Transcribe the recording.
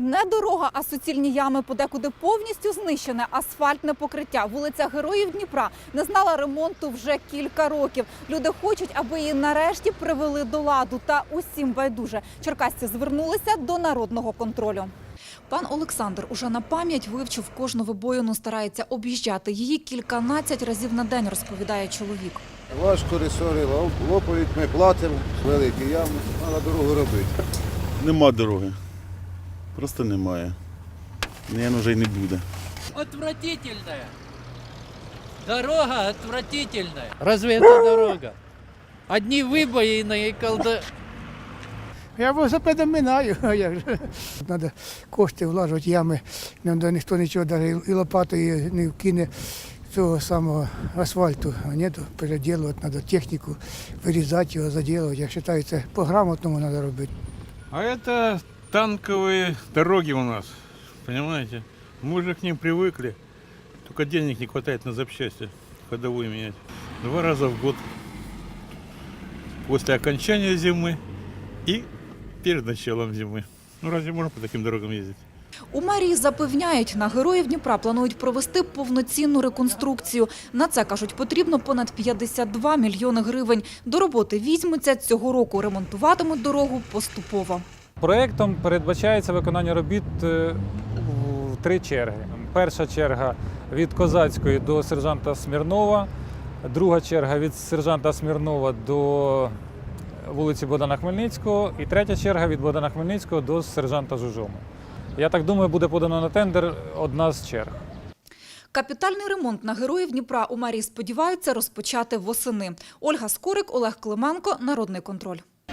Не дорога, а суцільні ями, подекуди повністю знищене асфальтне покриття. Вулиця Героїв Дніпра не знала ремонту вже кілька років. Люди хочуть, аби її нарешті привели до ладу. Та усім байдуже. Черкасці звернулися до народного контролю. Пан Олександр уже на пам'ять вивчив кожну вибоїну, старається об'їжджати її кільканадцять разів на день, розповідає чоловік. Важко ресори лоп- лопають, ми платимо, великі ями, треба дорогу робити. Нема дороги. Просто немає. Наверно, вже й не буде. Отвратительная. Дорога отвратительная. Разве это дорога? Одни выбоины и колда... Я велосипедом минаю, а як же. Треба кошти влажувати, ями. Нам да ніхто нічого навіть і лопатою не вкине цього самого асфальту. А ні, то переділувати, треба техніку, вирізати його, заділувати. Я вважаю, це по-грамотному треба робити. А это танковые дороги у нас, понимаете? Мы уже к ним привыкли, только денег не хватает на запчасти ходовые менять. Два раза в год. После окончания зимы и перед началом зимы. Ну разве можно по таким дорогам ездить? У мерії запевняють, на героїв Дніпра планують провести повноцінну реконструкцію. На це кажуть, потрібно понад 52 мільйони гривень. До роботи візьмуться цього року. Ремонтуватимуть дорогу поступово. Проектом передбачається виконання робіт е, в три черги. Перша черга від Козацької до сержанта Смірнова, друга черга від сержанта Смірнова до вулиці Богдана Хмельницького, і третя черга від Богдана Хмельницького до сержанта Жужому. Я так думаю, буде подано на тендер одна з черг. Капітальний ремонт на героїв Дніпра у мерії сподіваються розпочати восени. Ольга Скорик, Олег Клименко, Народний контроль.